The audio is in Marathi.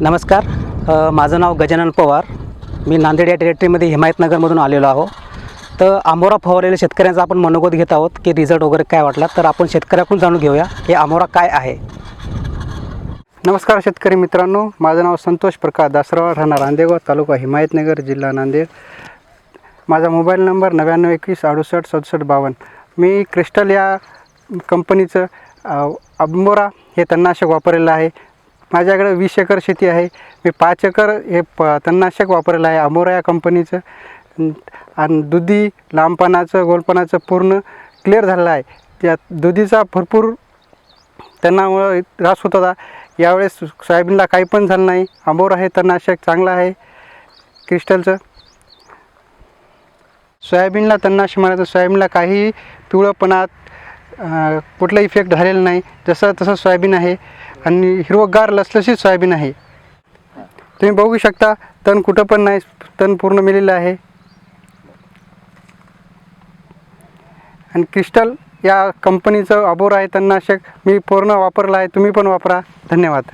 नमस्कार. माझं नाव गजानन पवार. मी नांदेड या टेरिटरीमध्ये हिमायतनगरमधून आलेलो आहो. तर आमोरा फवारलेल्या शेतकऱ्यांचा आपण मनोगत घेत आहोत की रिझल्ट वगैरे काय वाटला. तर आपण शेतकऱ्याकडून जाणून घेऊया हे आमोरा काय आहे. नमस्कार शेतकरी मित्रांनो. माझं नाव संतोष प्रकाश दासराव राहणार आंदेगाव तालुका हिमायतनगर जिल्हा नांदेड. माझा मोबाईल नंबर नव्याण्णव एकवीस अडुसष्ट सदुसष्ट बावन्न. मी क्रिस्टल या कंपनीचं आंबोरा अंबोरा हे तणनाशक वापरलेलं आहे. माझ्याकडे वीस एकर शेती आहे. मी पाच एकर हे प तणनाशक वापरलेलं आहे. अमोरा या कंपनीचं. आणि दुधी लांबपणाचं गोलपणाचं पूर्ण क्लिअर झालेलं आहे. त्यात दुधीचा भरपूर त्यांनामुळं त्रास होत होता. यावेळेस सोयाबीनला काही पण झालं नाही. आंबोरा हे तणनाशक चांगलं आहे. क्रिस्टलचं. सोयाबीनला तणनाशक मारायचं सोयाबीनला काही पिवळंपणात कुठलं कुठला इफेक्ट झालेला नाही. जसं तसं सोयाबीन आहे. आणि हिरवगार लसलशीत सोयाबीन आहे. तुम्ही बघू शकता तण कुठं पण नाही तण पूर्ण मिलेलं आहे. आणि क्रिस्टल या कंपनीचं अबोर आहे तणनाशक मी पूर्ण वापरलं आहे तुम्ही पण वापरा. धन्यवाद.